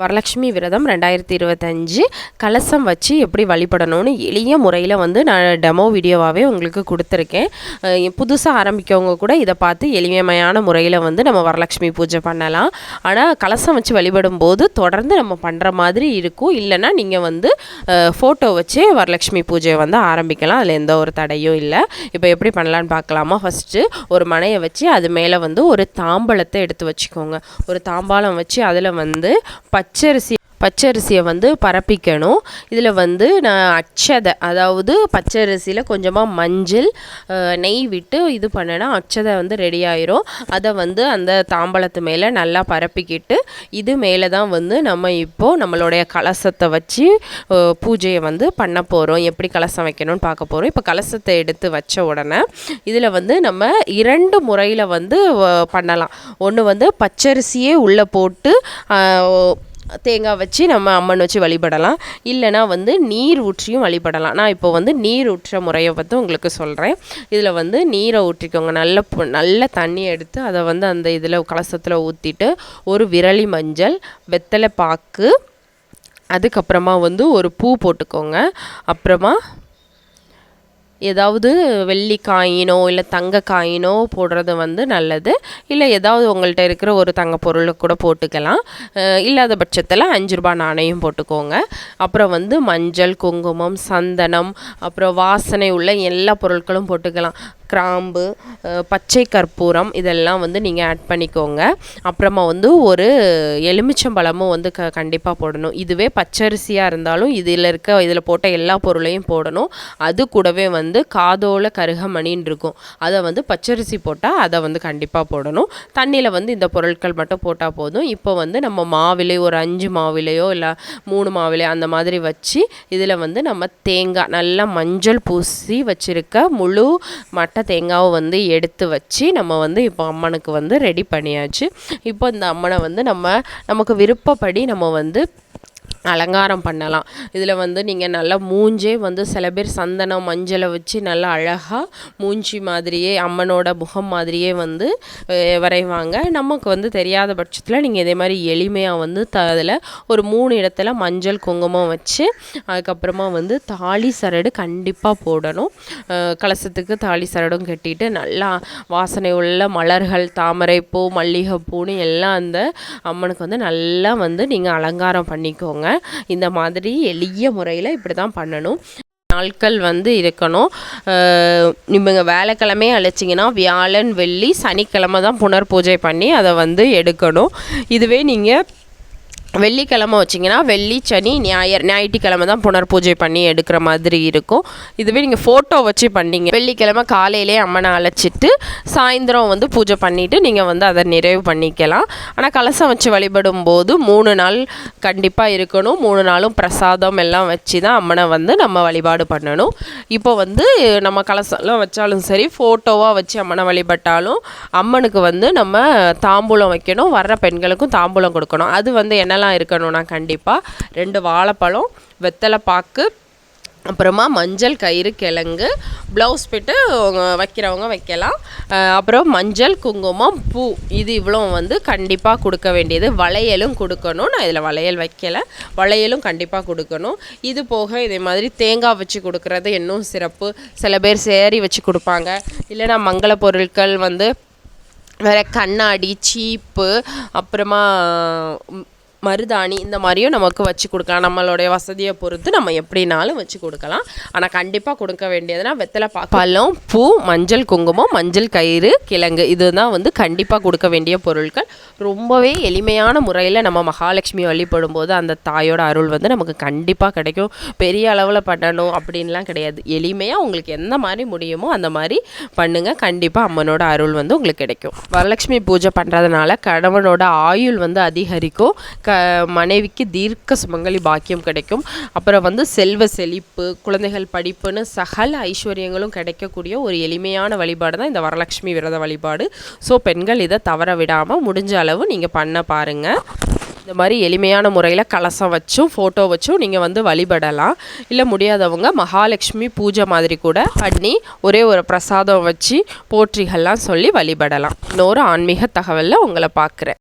வரலட்சுமி விரதம் ரெண்டாயிரத்தி இருபத்தஞ்சு. கலசம் வச்சு எப்படி வழிபடணும்னு எளிய முறையில் வந்து நான் டெமோ வீடியோவாகவே உங்களுக்கு கொடுத்துருக்கேன். புதுசாக ஆரம்பிக்கவங்க கூட இதை பார்த்து எளிமையான முறையில் வந்து நம்ம வரலட்சுமி பூஜை பண்ணலாம். ஆனால் கலசம் வச்சு வழிபடும் போது தொடர்ந்து நம்ம பண்ணுற மாதிரி இருக்கும். இல்லைன்னா நீங்கள் வந்து ஃபோட்டோ வச்சு வரலட்சுமி பூஜையை வந்து ஆரம்பிக்கலாம். அதில் எந்த ஒரு தடையும் இல்லை. இப்போ எப்படி பண்ணலான்னு பார்க்கலாமா? ஃபஸ்ட்டு ஒரு மனையை வச்சு அது மேலே வந்து ஒரு தாம்பழத்தை எடுத்து வச்சுக்கோங்க. ஒரு தாம்பாளம் வச்சு அதில் வந்து பச்சரிசி பச்சரிசியை வந்து பரப்பிக்கணும். இதில் வந்து நான் அச்சதை அதாவது பச்சரிசியில் கொஞ்சமாக மஞ்சள் நெய் விட்டு இது பண்ணேன்னா அச்சதை வந்து ரெடி ஆயிரும். அதை வந்து அந்த தாம்பழத்து மேலே நல்லா பரப்பிக்கிட்டு இது மேலே தான் வந்து நம்ம இப்போது நம்மளுடைய கலசத்தை வச்சு பூஜையை வந்து பண்ண போகிறோம் எப்படி கலசம் வைக்கணும்னு பார்க்க போகிறோம் இப்போ கலசத்தை எடுத்து வச்ச உடனே இதில் வந்து நம்ம இரண்டு முறையில் வந்து பண்ணலாம். ஒன்று வந்து பச்சரிசியே உள்ளே போட்டு தேங்காய் வச்சு நம்ம அம்மன் வச்சு வழிபடலாம். இல்லைனா வந்து நீர் ஊற்றியும் வழிபடலாம். நான் இப்போ வந்து நீர் ஊற்ற முறையை பற்றி உங்களுக்கு சொல்கிறேன் இதில் வந்து நீரை ஊற்றிக்கோங்க. நல்ல நல்ல தண்ணி எடுத்து அதை வந்து அந்த இதில் கலசத்தில் ஊற்றிட்டு ஒரு விரலி மஞ்சள் வெத்தலை பாக்கு அதுக்கப்புறமா வந்து ஒரு பூ போட்டுக்கோங்க. அப்புறமா ஏதாவது வெள்ளி காயினோ இல்லை தங்க காயினோ போடுறது வந்து நல்லது. இல்லை ஏதாவது உங்கள்கிட்ட இருக்கிற ஒரு தங்க பொருளை கூட போட்டுக்கலாம். இல்லாத பட்சத்தில் அஞ்சு ரூபா நாணயம் போட்டுக்கோங்க. அப்புறம் வந்து மஞ்சள் குங்குமம் சந்தனம் அப்புறம் வாசனை உள்ள எல்லா பொருட்களும் போட்டுக்கலாம். கிராம்பு பச்சை கற்பூரம் இதெல்லாம் வந்து நீங்கள் ஆட் பண்ணிக்கோங்க. அப்புறமா வந்து ஒரு எலுமிச்சம்பழமும் வந்து க கண்டிப்பாக போடணும். இதுவே பச்சரிசியாக இருந்தாலும் இதில் இருக்க இதில் போட்ட எல்லா பொருளையும் போடணும். அது கூடவே வந்து காதோல கருகமணின்னு இருக்கும். அதை வந்து பச்சரிசி போட்டால் அதை வந்து கண்டிப்பாக போடணும். தண்ணியில் வந்து இந்த பொருட்கள் மட்டும் போட்டால் போதும். இப்போ வந்து நம்ம மாவிலே ஒரு அஞ்சு மாவிலையோ இல்லை மூணு மாவிலையோ அந்த மாதிரி வச்சு இதில் வந்து நம்ம தேங்காய் நல்லா மஞ்சள் பூசி வச்சுருக்க முழு மட் பட்டை தேங்காவை வந்து எடுத்து வச்சு நம்ம வந்து இப்போ அம்மனுக்கு வந்து ரெடி பண்ணியாச்சு. இப்போ இந்த அம்மனை வந்து நம்ம நமக்கு விருப்பப்படி நம்ம வந்து அலங்காரம் பண்ணலாம். இதில் வந்து நீங்கள் நல்லா மூஞ்சே வந்து சில பேர் சந்தனம் மஞ்சளை வச்சு நல்லா அழகாக மூஞ்சி மாதிரியே அம்மனோட முகம் மாதிரியே வந்து வரைவாங்க. நமக்கு வந்து தெரியாத பட்சத்தில் நீங்கள் இதே மாதிரி எளிமையாக வந்து த அதில் ஒரு மூணு இடத்துல மஞ்சள் குங்குமம் வச்சு அதுக்கப்புறமா வந்து தாலி சரடு கண்டிப்பாக போடணும். கலசத்துக்கு தாலி சரடும் கட்டிட்டு நல்லா வாசனை உள்ள மலர்கள் தாமரைப்பூ மல்லிகைப்பூன்னு எல்லாம் அந்த அம்மனுக்கு வந்து நல்லா வந்து நீங்கள் அலங்காரம் பண்ணிக்கோங்க. இந்த மாதிரி எளிய முறையில் இப்படி தான் பண்ணணும். நாட்கள் வந்து இருக்கணும். நீங்க வேலைக்கிழமையே அழைச்சிங்கன்னா வியாழன் வெள்ளி சனிக்கிழமை தான் புனர் பூஜை பண்ணி அதை வந்து எடுக்கணும். இதுவே நீங்கள் வெள்ளிக்கிழமை வச்சிங்கன்னா வெள்ளி சனி ஞாயிறு ஞாயிற்றுக்கிழமை தான் புனர் பூஜை பண்ணி எடுக்கிற மாதிரி இருக்கும். இதுவே நீங்கள் ஃபோட்டோ வச்சு பண்ணிங்க. வெள்ளிக்கிழமை காலையிலே அம்மனை அழைச்சிட்டு சாயந்தரம் வந்து பூஜை பண்ணிவிட்டு நீங்கள் வந்து அதை நிறைவு பண்ணிக்கலாம். ஆனால் கலசம் வச்சு வழிபடும் போது மூணு நாள் கண்டிப்பாக இருக்கணும். மூணு நாளும் பிரசாதம் எல்லாம் வச்சு தான் அம்மனை வந்து நம்ம வழிபாடு பண்ணணும். இப்போ வந்து நம்ம கலசம்லாம் வச்சாலும் சரி ஃபோட்டோவாக வச்சு அம்மனை வழிபட்டாலும் அம்மனுக்கு வந்து நம்ம தாம்பூலம் வைக்கணும். வர்ற பெண்களுக்கும் தாம்பூலம் கொடுக்கணும். அது வந்து என்னெல்லாம் என்னெல்லாம் இருக்கணும்னா கண்டிப்பாக ரெண்டு வாழைப்பழம் வெத்தலை பாக்கு அப்புறமா மஞ்சள் கயிறு கிழங்கு ப்ளவுஸ் பிட்டு வைக்கிறவங்க வைக்கலாம். அப்புறம் மஞ்சள் குங்குமம் பூ. இது இவ்வளோ வந்து கண்டிப்பாக கொடுக்க வேண்டியது. வளையலும் கொடுக்கணும். நான் இதில் வளையல் வைக்கலை. வளையலும் கண்டிப்பாக கொடுக்கணும். இது போக இதே மாதிரி தேங்காய் வச்சு கொடுக்குறது இன்னும் சிறப்பு. சில பேர் சேரி வச்சு கொடுப்பாங்க. இல்லைனா மங்கள பொருட்கள் வந்து வேறு கண்ணாடி சீப்பு அப்புறமா மருதாணி இந்த மாதிரியும் நமக்கு வச்சு கொடுக்கலாம். நம்மளுடைய வசதியை பொறுத்து நம்ம எப்படினாலும் வச்சு கொடுக்கலாம். ஆனால் கண்டிப்பாக கொடுக்க வேண்டியதுனா வெத்தலை பழம் பூ மஞ்சள் குங்குமம் மஞ்சள் கயிறு கிழங்கு. இதுதான் வந்து கண்டிப்பாக கொடுக்க வேண்டிய பொருட்கள். ரொம்பவே எளிமையான முறையில் நம்ம மகாலட்சுமி வழிபடும் போது அந்த தாயோட அருள் வந்து நமக்கு கண்டிப்பாக கிடைக்கும். பெரிய அளவில் பண்ணணும் அப்படின்லாம் கிடையாது. எளிமையாக உங்களுக்கு எந்த மாதிரி முடியுமோ அந்த மாதிரி பண்ணுங்கள் கண்டிப்பாக அம்மனோட அருள் வந்து உங்களுக்கு கிடைக்கும். வரலட்சுமி பூஜை பண்ணுறதுனால கணவனோட ஆயுள் வந்து அதிகரிக்கும். க மனைவிக்கு தீர்க்க சுமங்கலி பாக்கியம் கிடைக்கும். அப்புறம் வந்து செல்வ செழிப்பு குழந்தைகள் படிப்புன்னு சகல ஐஸ்வர்யங்களும் கிடைக்கக்கூடிய ஒரு எளிமையான வழிபாடு தான் இந்த வரலட்சுமி விரத வழிபாடு. ஸோ பெண்கள் இதை தவற விடாமல் முடிஞ்ச அளவு நீங்கள் பண்ண பாருங்கள் இந்த மாதிரி எளிமையான முறையில் கலசம் வச்சும் ஃபோட்டோ வச்சும் நீங்கள் வந்து வழிபடலாம். இல்லை முடியாதவங்க மகாலட்சுமி பூஜை மாதிரி கூட பண்ணி ஒரே ஒரு பிரசாதம் வச்சு போற்றிகள்லாம் சொல்லி வழிபடலாம். இன்னொரு ஆன்மீக தகவலில் உங்களை பார்க்குறேன்.